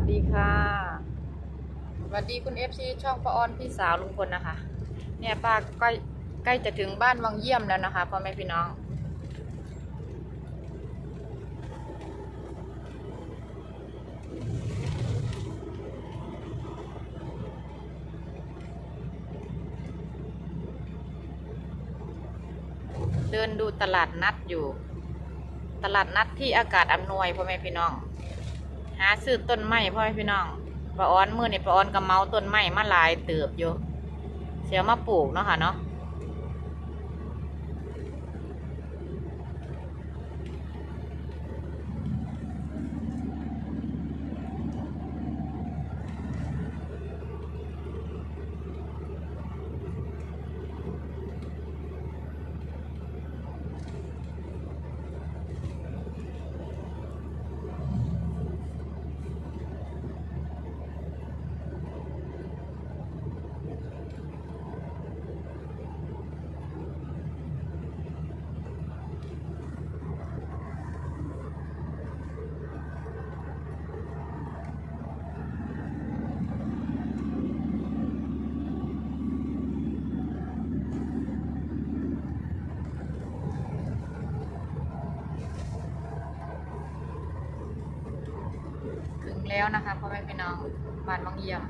วัสดีค่ะสวัสดีคุณเอฟซีช่องป้าออนพี่สาวลุงพลนะคะ เนี่ยป้าใกล้ใกล้จะถึงบ้านวังเยี่ยมแล้วนะคะพ่อแม่พี่น้อง เดินดูตลาดนัดอยู่ ตลาดนัดที่อากาศอำนวยพ่อแม่พี่น้อง หาซื้อต้นไม้พ่อพี่น้องปลาอ้อนมือนี่ปลาอ้อนกับเมาต้นไม้มาหลายเติบอยู่เสียมาปลูกเนาะค่ะเนาะ นะคะพ่อแม่พี่น้องบ้านวังเยี่ยม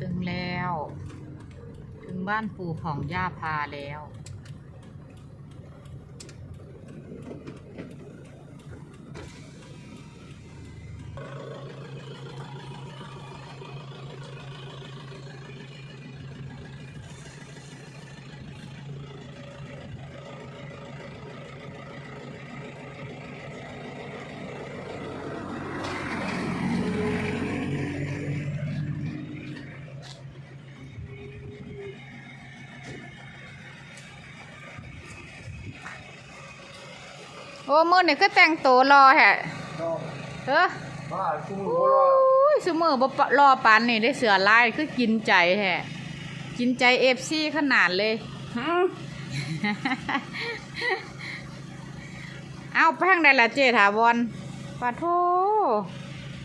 ถึงแล้ว ถึงบ้านปู่ของย่าพาแล้ว โอ้มือนี่ก็แต่งตัวรอแฮะเออบ้าคุณโอหัวเราะ้ยสมือบ่ปรอปานนี่ได้เสือลายคือกินใจแฮะกินใจเอฟซีขนาดเลยเอาไปทางใดล่ะเจถาวรปาโท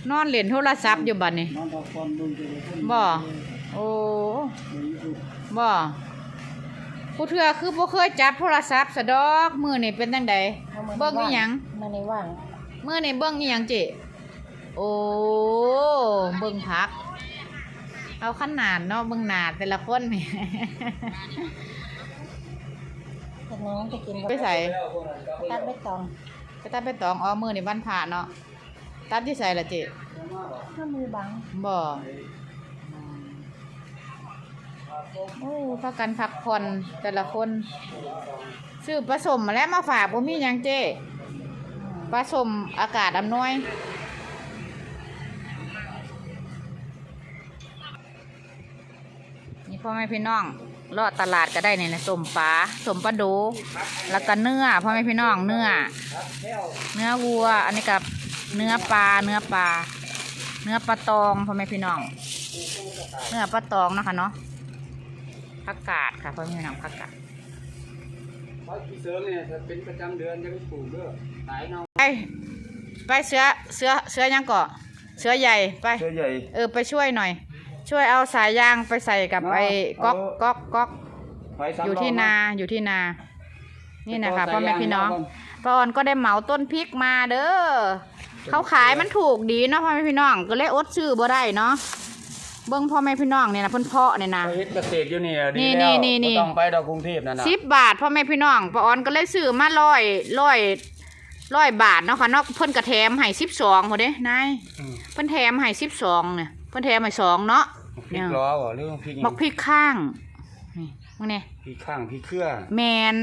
นอนเล่นโทรศัพท์อยู่บัดนี้นอนพักผ่อนดูเจริญบ่โอ้บ่ ผู้เทื่อคือบ่เคยจับโทรศัพท์สะดอกมือนี่เป็นจังใดเบิ่งอีหยังมันในว่างเมื่อในเบิ้งอีหยังเจโอ้เบิ้งพัก เอาขนาดเนาะเบิ้งหนาดแต่ละคนนี่แต่น้องจะกินไปใส่ตัดใบตองไปตัดไปตองอ๋อมือในบ้านผ่าเนาะตัดที่ใส่ละเจถ้ามือบังบ่ โอ้พักกันพักผ่อนแต่ละคน ซื้อผสมมาแล้วมาฝากบ่มีหยังเจผสมอากาศอำนวย นี่พ่อแม่พี่น้องเลาะตลาดก็ได้เนี่ยนะสมปลาสมปลาดู แล้วก็เนื้อพ่อแม่พี่น้องเนื้อ เนื้อวัว อันนี้กับเนื้อปลาเนื้อปลา เนื้อปลาตองพ่อแม่พี่น้อง เนื้อปลาตองนะคะเนาะ ผักกาดค่ะพ่อแม่พี่น้องผักกาดพักที่เสริมเนี่ยถ้าเป็นประจำเดือนจะไปปลูกเด้อตายเนาไปไปเสือเสือเสือยังเกาะเสือใหญ่ไป เสื้อใหญ่ เออไปช่วยหน่อย ช่วยเอาสายยางไปใส่กับเนาะไอ้ก๊อกเอา ก๊อกก๊อกไฟสามอยู่ที่ล้นาอยู่ที่นา นี่นะคะพ่อแม่พี่น้องป้าออนก็ได้เหมาต้นพริกมาเด้อเขาขายมันถูกดีเนาะพ่อแม่พี่น้องก็เลยอดซื้อบ่ได้เนาะ เบิ้งพ่อแม่พี่น้องเนี่ยนะเพิ่นเพาะเนี่ยนะ ไปเฮ็ดเกษตรอยู่นี่อะดีนี่แล้วนี่นี่บ่ต้องไปดอกกรุงเทพนั่นน่ะสิบบาทพ่อแม่พี่น้องป้าออนก็เลยซื้อมาร้อยร้อยร้อยบาทเนาะค่ะเนาะเพิ่นกระแถมให้สิบสองพอเด้นายอืมเพิ่นแถมให้สิบสองเนี่ยเพิ่นแถมให้สองเนาะพริกล้อบ่หรือว่าพริกหยังบักพริกข้างนี่มึงเนี่ยพริกข้างพริกเครือแมน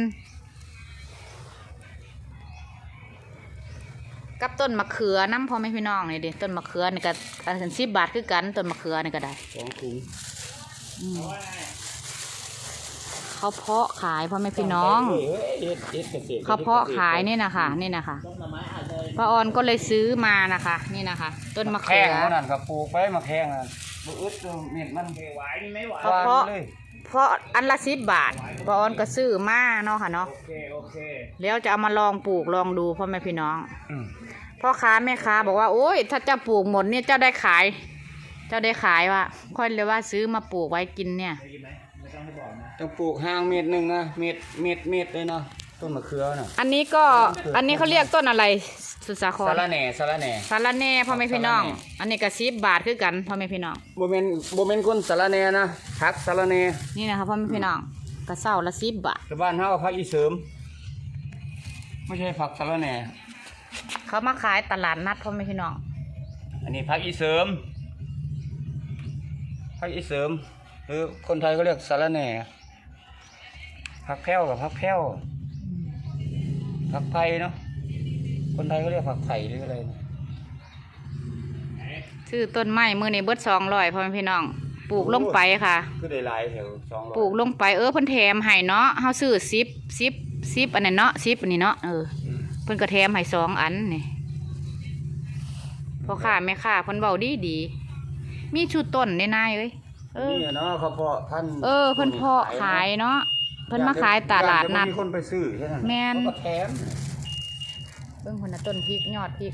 กับต้นมะเขือน้ำพ่อแม่พี่น้องนี่เดิต้นมะเขือนี่ก็อันสิบบาทคือกันต้นมะเขือนี่ก็ได้สองถุงอืมเขาเพาะขายพ่อแม่พี่น้อง เฮ้ยเฮ็ดเฮ็ดเกษตรเขาเพาะขายนี่นะคะนี่นะคะป้าออนก็เลยซื้อมานะคะ นี่นะคะ ต้นมะแข้เขืงอเท่านั้นก็ปลูกไปมาแข้งนั่นบ่อึดเม็ดมัน ไหวนี่ไม่ไหว เขาเพาะเลย เพราะอันละสิบบาทป้าออนก็ซื้อมาเนาะค่ะเนาะ โอเค โอเค แล้วจะเอามาลองปลูกลองดูพ่อแม่พี่น้อง อืมพ่อค้าแม่ค้าบอกว่าโอ้ย ถ้าเจ้าปลูกหมดเนี่ยเจ้าได้ขาย เจ้าได้ขายว่ะค่อยเลยว่าซื้อมาปลูกไว้กินเนี่ยต้องปลูกห่างเม็ดหนึงนะ เม็ด เม็ด เม็ดเลยเนาะ ต้นมะเขือน่ะอันนี้ก็อันนี้เขาเรียกต้นอะไรสุสาครสาระแหน่สาระแหน่สารแหน่พ่อแม่พี่น้องสาระแหน่อันนี้ก็สิบบาทคือกันพ่อแม่พี่น้องบ่แม่นบ่แม่นคนสาระแหน่นะผักสาระแหน่นี่นะคะพ่อแม่พี่น้องกระเซ้าละสิบบาทคือบ้านเฮาผักอีเสริม ไม่ใช่ผักสาระแหน่เขามาขายตลาดนัดพ่อแม่พี่น้อง อันนี้ผักอีเสริมผักอีเสริม หรือคนไทยก็เรียกสาระแหน่ผักแพ้วกับผักแพ้ว ผักไผ่เนาะคนไทยก็เรียกผักไผ่หรืออะไรนะซื้อต้นไม้มือในเบิดสองร้อยพ่อแม่พี่น้อง ปลูกลงไปค่ะ คือได้หลายแถวสองร้อยปลูกลงไปเออเพิ่นแถมให้เนาะเฮาซื้อซิปซิปซิปอันนั้นเนาะซิปอันนี้เนาะเอออืมเพิ่นก็แถมให้สองอันนี่พ่อค้าแม่ค้าเพิ่นเว้าดีดีๆมีชุดต้นในนายเอ้ยเออนี่เนาะเขาเพาะพันธุ์เออเพิ่นเพาะขายเนาะ เพิ่นมาขายตลาดนัดอยกจะมีคนไปซื้อแค่นั้นแม่น เขาก็แถมเบิ่งพุ่นน่ะต้นพริกยอดพริก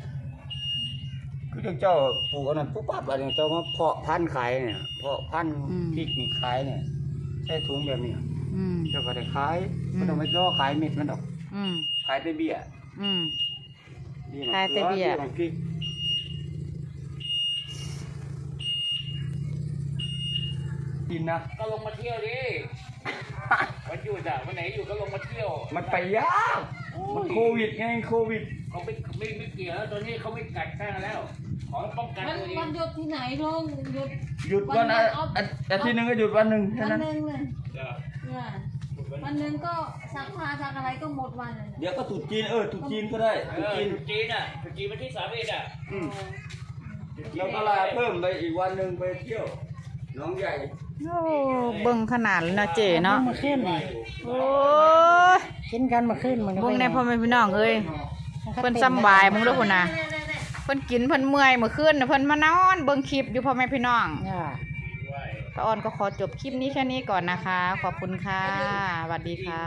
คือเจ้าปลูกอันนั้นปุ๊บปั๊บอะไรเนี่ยเจ้ามาเพาะพันธุ์ขายเนี่ยเพาะพันธุ์พริกนี่ขายเนี่ยใช้ถุงแบบนี้อืม เจ้าก็ได้ขายอืม ไม่ต้องไปย่อขายเม็ดมันดอกอืมขายแต่เบี้ยอืมนี่ขายแต่เบี้ยมันพริกกินนะก็ลงมาเที่ยวดิ วันหยุดอะวันไหนอยู่ก็ลงมาเที่ยวมันไปยากมันโควิดไงโควิด เขาไม่ไม่ไม่เกี่ยวแล้วตอนนี้เขาไม่กัดแค่แล้ว ขอป้องกันมันตัวเอมันงหยุดที่ไหนลงหยุดหยุดวันอะอาอาทิตย์หนึงก็หยุดวันหนึ่งแค่วันนั้น หนึ่งเลยจ้ะเนี่ยวันหนึ่งก็ซักผ้าซักอะไรก็หมดวันเลยเดี๋ยวก็ตรุษจีนเออตรุษจีนก็ได้เอตรุษอจีนจุดจีนอะจุดจีนวันที่สามเอ็ดอะอืมแล้วก็ลาเพิ่มไปอีกวันหนึ่งไปเที่ยวหน้องใหญ่ โอ้เบิ่งขนาดแล้วเนาะเจ๋เนาะมาขึ้นเลยโอ้ยกินกันมาขึ้นมันเบิ่งในพ่อแม่พี่น้องเอ้ยเพิ่นสำบายมึงเด้อพุ่นน่ะเพิ่นกินเพิ่นเมื่อยเมื่อคืนน่ะเพิ่นมานอนเบิ่งคลิปอยู่พ่อแม่พี่น้องอ่าป้าออนก็ขอจบคลิปนี้แค่นี้ก่อนนะคะ ขอบคุณค่ะสวัสดีค่ะ